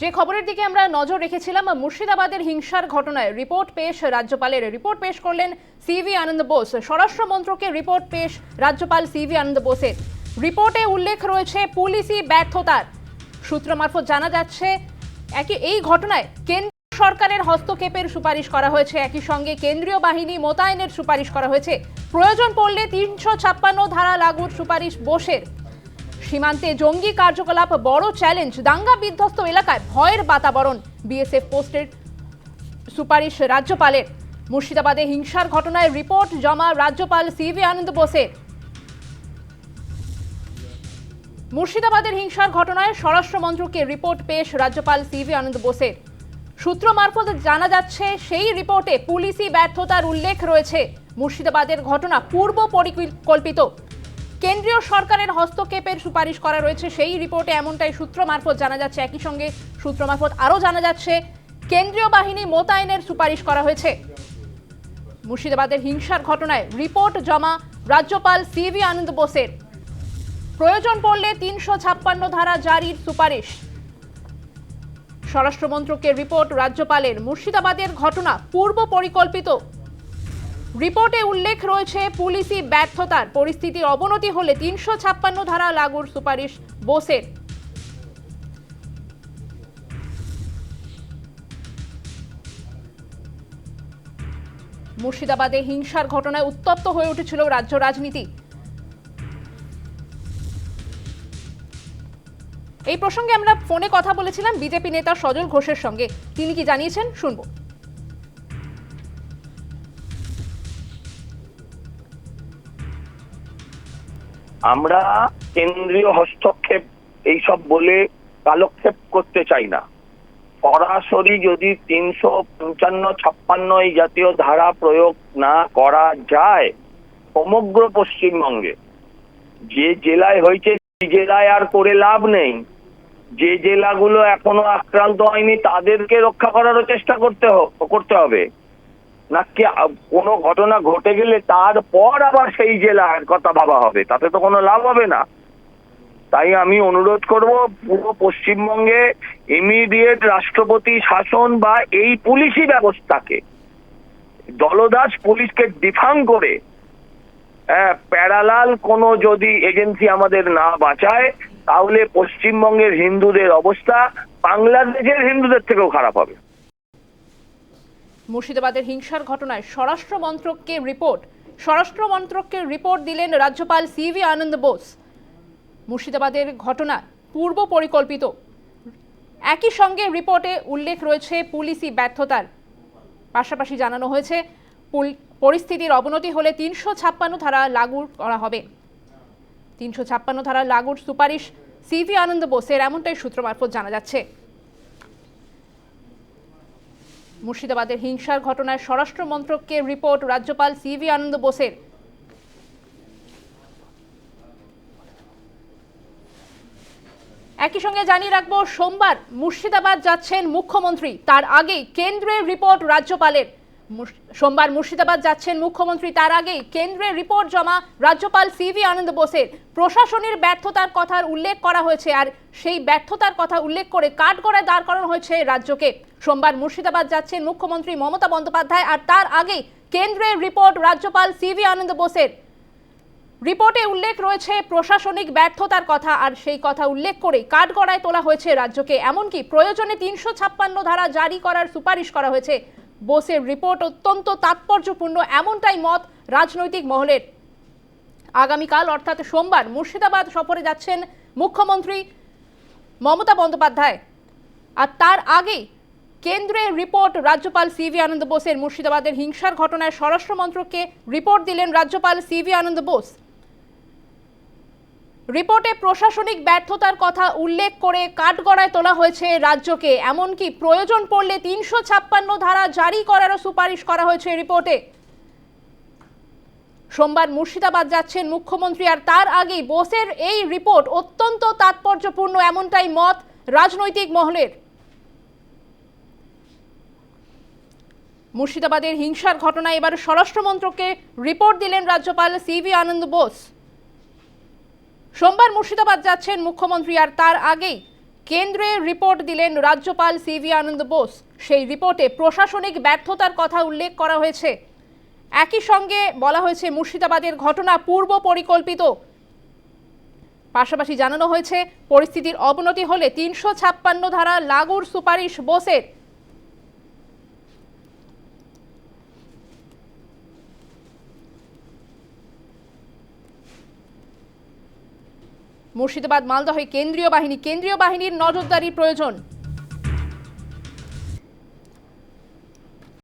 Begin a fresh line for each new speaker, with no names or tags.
যে খবরের দিকে আমরা নজর রেখেছিলাম, মুর্শিদাবাদের হিংসার ঘটনায় রিপোর্ট পেশ রাজ্যপালের। রিপোর্ট পেশ করলেন সিভি আনন্দ বোস। স্বরাষ্ট্র মন্ত্রকের রিপোর্ট পেশ রাজ্যপাল সিভি আনন্দ বোসের। রিপোর্টে উল্লেখ রয়েছে পুলিশি ব্যর্থতার। সূত্র মারফত জানা যাচ্ছে, একই এই ঘটনায় কেন্দ্র সরকারের হস্তক্ষেপের সুপারিশ করা হয়েছে। একই সঙ্গে কেন্দ্রীয় বাহিনী মোতায়েনের সুপারিশ করা হয়েছে। প্রয়োজন পড়লে তিনশো ছাপ্পান্ন ধারা লাগুর সুপারিশ বোসের। সীমান্তে জঙ্গি কার্যকলাপ বড় চ্যালেঞ্জ। দাঙ্গা বিধ্বস্ত এলাকায় ভয়ের বাতাবরণ, বিএসএফ পোস্টের সুপারিশ রাজ্যপালের। মুর্শিদাবাদে হিংসার ঘটনায় রিপোর্ট জমা রাজ্যপাল সিভি আনন্দ বোসের। মুর্শিদাবাদের হিংসার ঘটনায় স্বরাষ্ট্র মন্ত্রকে রিপোর্ট পেশ রাজ্যপাল সিভি আনন্দ বোসের। সূত্র মারফত জানা যাচ্ছে, সেই রিপোর্টে পুলিশি ব্যর্থতার উল্লেখ রয়েছে। মুর্শিদাবাদের ঘটনা পূর্ব পরিকল্পিত। কেন্দ্রীয় সরকারের হস্তক্ষেপের সুপারিশ করা রয়েছে। সেই রিপোর্টে এমনটাই সূত্র মারফত জানা যাচ্ছে। একই সঙ্গে সূত্র মারফত আরও জানা যাচ্ছে, কেন্দ্রীয় বাহিনী মোতায়েনের সুপারিশ করা হয়েছে। মুর্শিদাবাদের হিংসার ঘটনায় রিপোর্ট জমা রাজ্যপাল সিভি আনন্দ বোসের। প্রয়োজন পড়লে তিনশো ছাপ্পান্ন ধারা জারির সুপারিশ। স্বরাষ্ট্রমন্ত্রকের রিপোর্ট রাজ্যপালের। মুর্শিদাবাদের ঘটনা পূর্ব পরিকল্পিত রিপোর্টে উল্লেখ রয়েছে পুলিশি ব্যর্থতার পরিস্থিতির অবনতি হলে তিনশো ছাপ্পান্ন ধারা লাগুর সুপারিশ বোসের। মুর্শিদাবাদে হিংসার ঘটনায় উত্তপ্ত হয়ে উঠেছিল রাজ্য রাজনীতি। এই প্রসঙ্গে আমরা ফোনে কথা বলেছিলাম বিজেপি নেতা সজল ঘোষের সঙ্গে। তিনি কি জানিয়েছেন? শুনব।
আমরা কেন্দ্রীয় হস্তক্ষেপ এইসব বলে কালক্ষেপ করতে চাই না। সরাসরি যদি তিনশো পঞ্চান্ন, ছাপ্পান্ন এই জাতীয় ধারা প্রয়োগ না করা যায়, সমগ্র পশ্চিমবঙ্গে। যে জেলায় হয়েছে সেই জেলায় আর করে লাভ নেই। যে জেলাগুলো এখনও আক্রান্ত হয়নি তাদেরকে রক্ষা করারও চেষ্টা করতে করতে হবে। নাকি কোনো ঘটনা ঘটে গেলে তারপর আবার সেই জেলার কথা ভাবা হবে। তাতে তো কোনো লাভ হবে না। তাই আমি অনুরোধ করব পুরো পশ্চিমবঙ্গে ইমিডিয়েট রাষ্ট্রপতি শাসন বা এই পুলিশি ব্যবস্থাকে দলদাস পুলিশকে ডিফাং করে হ্যাঁ, প্যারালাল কোনো যদি এজেন্সি আমাদের না বাঁচায় তাহলে পশ্চিমবঙ্গের হিন্দুদের অবস্থা বাংলাদেশের হিন্দুদের থেকেও খারাপ হবে।
মুর্শিদাবাদের হিংসার ঘটনায় স্বরাষ্ট্র মন্ত্রককে রিপোর্ট। স্বরাষ্ট্র মন্ত্রককে রিপোর্ট দিলেন রাজ্যপাল সিভি আনন্দ বোস। মুর্শিদাবাদের ঘটনা পূর্ব পরিকল্পিত। একই সঙ্গে রিপোর্টে উল্লেখ রয়েছে পুলিশি ব্যর্থতার। পাশাপাশি জানানো হয়েছে পরিস্থিতির অবনতি হলে তিনশো ছাপ্পান্ন ধারা লাগু করা হবে। তিনশো ছাপ্পান্ন ধারা লাগুর সুপারিশ সিভি আনন্দ বোসের, এমনটাই সূত্র মারফত জানা যাচ্ছে। মুর্শিদাবাদের হিংসার ঘটনায় স্বরাষ্ট্র মন্ত্রককে রিপোর্ট, রাজ্যপাল সিভি আনন্দ বোসের। একই সঙ্গে জানিয়ে রাখব, সোমবার মুর্শিদাবাদ যাচ্ছেন মুখ্যমন্ত্রী। তার আগে কেন্দ্রের রিপোর্ট রাজ্যপালের। সোমবার মুর্শিদাবাদ যাচ্ছেন মুখ্যমন্ত্রী। তার আগেই কেন্দ্রের রিপোর্ট জমা রাজ্যপাল সিভি আনন্দ বোসের। প্রশাসনের ব্যর্থতার কথার উল্লেখ করা হয়েছে আর সেই ব্যর্থতার কথা উল্লেখ করে কাঠগড়ায় দাঁড় করানো হয়েছে রাজ্যকে। সোমবার মুর্শিদাবাদ যাচ্ছেন মুখ্যমন্ত্রী মমতা বন্দ্যোপাধ্যায় আর তার আগেই কেন্দ্রের রিপোর্ট রাজ্যপাল সিভি আনন্দ বোসের। রিপোর্টে উল্লেখ রয়েছে প্রশাসনিক ব্যর্থতার কথা আর সেই কথা উল্লেখ করেই কাঠগড়ায় তোলা হয়েছে রাজ্যকে। এমনকি প্রয়োজনে তিনশো ছাপ্পান্ন ধারা জারি করার সুপারিশ করা হয়েছে। বোসের রিপোর্ট অত্যন্ত তাৎপর্যপূর্ণ, এমনটাই মত রাজনৈতিক মহলের। আগামীকাল, অর্থাৎ সোমবার, মুর্শিদাবাদ সফরে যাচ্ছেন মুখ্যমন্ত্রী মমতা বন্দ্যোপাধ্যায়। আর তার আগেই কেন্দ্রের রিপোর্ট রাজ্যপাল সিভি আনন্দ বোসের মুর্শিদাবাদের হিংসার ঘটনায় স্বরাষ্ট্র মন্ত্রককে রিপোর্ট দিলেন রাজ্যপাল সিভি আনন্দ বোস। রিপোর্টে প্রশাসনিক ব্যর্থতার কথা উল্লেখ করে কাঠগড়ায় তোলা হয়েছে রাজ্যকে। এমনকি প্রয়োজন পড়লে তিনশো ছাপ্পান্ন ধারা জারি করারও সুপারিশ করা হয়েছে রিপোর্টে। সোমবার মুর্শিদাবাদ যাচ্ছেন মুখ্যমন্ত্রী আর তার আগেই বোসের এই রিপোর্ট অত্যন্ত তাৎপর্যপূর্ণ এমনটাই মত রাজনৈতিক মহলের। মুর্শিদাবাদের হিংসার ঘটনায় এবার স্বরাষ্ট্রমন্ত্রকে রিপোর্ট দিলেন রাজ্যপাল সিভি আনন্দ বোস। সোমবার মুর্শিদাবাদ যাচ্ছেন মুখ্যমন্ত্রী আর তার আগেই কেন্দ্রের রিপোর্ট দিলেন রাজ্যপাল সিভি আনন্দ বোস। সেই রিপোর্টে প্রশাসনিক ব্যর্থতার কথা উল্লেখ করা হয়েছে। একই সঙ্গে বলা হয়েছে, মুর্শিদাবাদের ঘটনা পূর্ব পরিকল্পিত। পাশাপাশি জানানো হয়েছে, পরিস্থিতির অবনতি হলে তিনশো ছাপ্পান্ন ধারা লাগুর সুপারিশ বোসের মুর্শিদাবাদ মালদহে কেন্দ্রীয় বাহিনী কেন্দ্রীয় বাহিনীর নজরদারি প্রয়োজন।